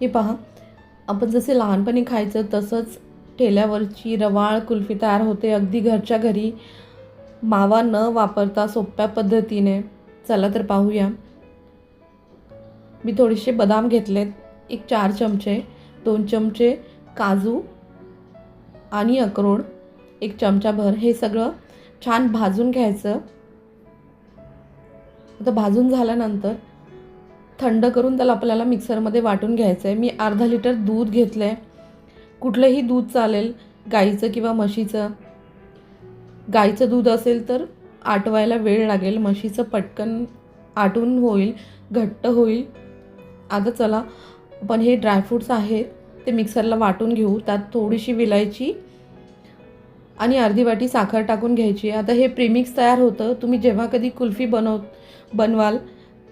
हे पहा आपण जसे लहानपणी खायचं तसंच ठेल्यावरची रवाळ कुल्फी तयार होते. अगदी घरच्या घरी मावा न वापरता सोप्या पद्धतीने. चला तर पाहूया. मी थोडेसे बदाम घेतलेत. एक चार चमचे दोन चमचे काजू आणि अक्रोड एक चमचाभर. हे सगळं छान भाजून घ्यायचं. आता भाजून झाल्यानंतर थंड करून त्याला आपल्याला मिक्सरमध्ये वाटून घ्यायचं आहे मी अर्धा लिटर दूध घेतलं आहे कुठलंही दूध चालेल गाईचं किंवा म्हशीचं. गाईचं दूध असेल तर आटवायला वेळ लागेल. म्हशीचं पटकन आटून होईल घट्ट होईल. आता चला पण हे ड्रायफ्रूट्स आहेत ते मिक्सरला वाटून घेऊ. त्यात थोडीशी विलायची आणि अर्धी वाटी साखर टाकून घ्यायची. आता हे प्रीमिक्स तयार होतं. तुम्ही जेव्हा कधी कुल्फी बनव बनवाल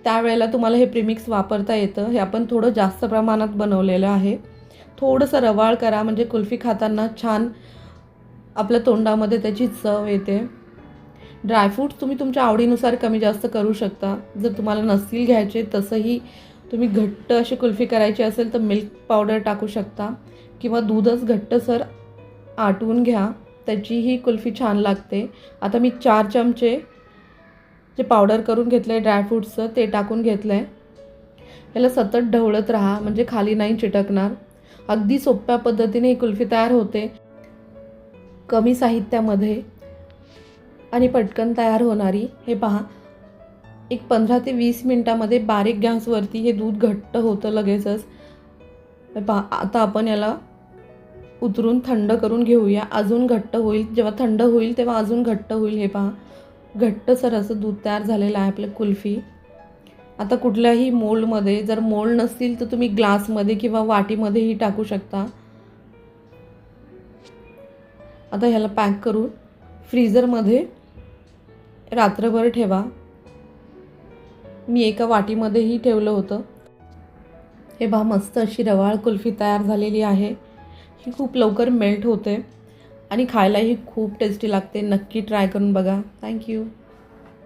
त्यावेळेला तुम्हाला हे प्रीमिक्स वापरता येतं. हे आपण थोडं जास्त प्रमाणात बनवलेलं आहे. थोडंसं रवाळ करा म्हणजे कुल्फी खाताना छान आपल्या तोंडामध्ये त्याची चव येते. ड्रायफ्रूट्स तुम्ही तुमच्या आवडीनुसार कमी जास्त करू शकता. जर तुम्हाला नसतील घ्यायचे तसंही तुम्ही घट्ट अशी कुल्फी करायची असेल तर मिल्क पावडर टाकू शकता. किंवा दूधच घट्टसर आटवून घ्या. त्याचीही कुल्फी छान लागते. आता मी चार चमचे जे पावडर करून घेतलं आहे ड्रायफ्रूट्सचं ते टाकून घेतलं आहे याला सतत ढवळत राहा म्हणजे खाली नाही चिटकणार. अगदी सोप्या पद्धतीने ही कुल्फी तयार होते. कमी साहित्यामध्ये आणि पटकन तयार होणारी हे पहा. एक पंधरा ते वीस मिनटामध्ये बारीक गॅसवरती हे दूध घट्ट होतं लगेचच. पहा आता आपण याला उतरून थंड करून घेऊया. अजून घट्ट होईल जेव्हा थंड होईल तेव्हा अजून घट्ट होईल हे पहा. घट्टसर असं दूध तयार झालेलं आहे आपलं कुल्फी. आता कुठल्याही मोल्डमध्ये जर मोल्ड नसतील तर तुम्ही ग्लासमध्ये किंवा वाटीमध्येही टाकू शकता. आता ह्याला पॅक करून फ्रीझरमध्ये रात्रभर ठेवा. मी एका वाटीमध्येही ठेवलं होतं. हे बा मस्त अशी रवाळ कुल्फी तयार झालेली आहे. ही खूप लवकर मेल्ट होते. आणि खायलाही खूप टेस्टी लागते. नक्की ट्राय करून बघा. थँक्यू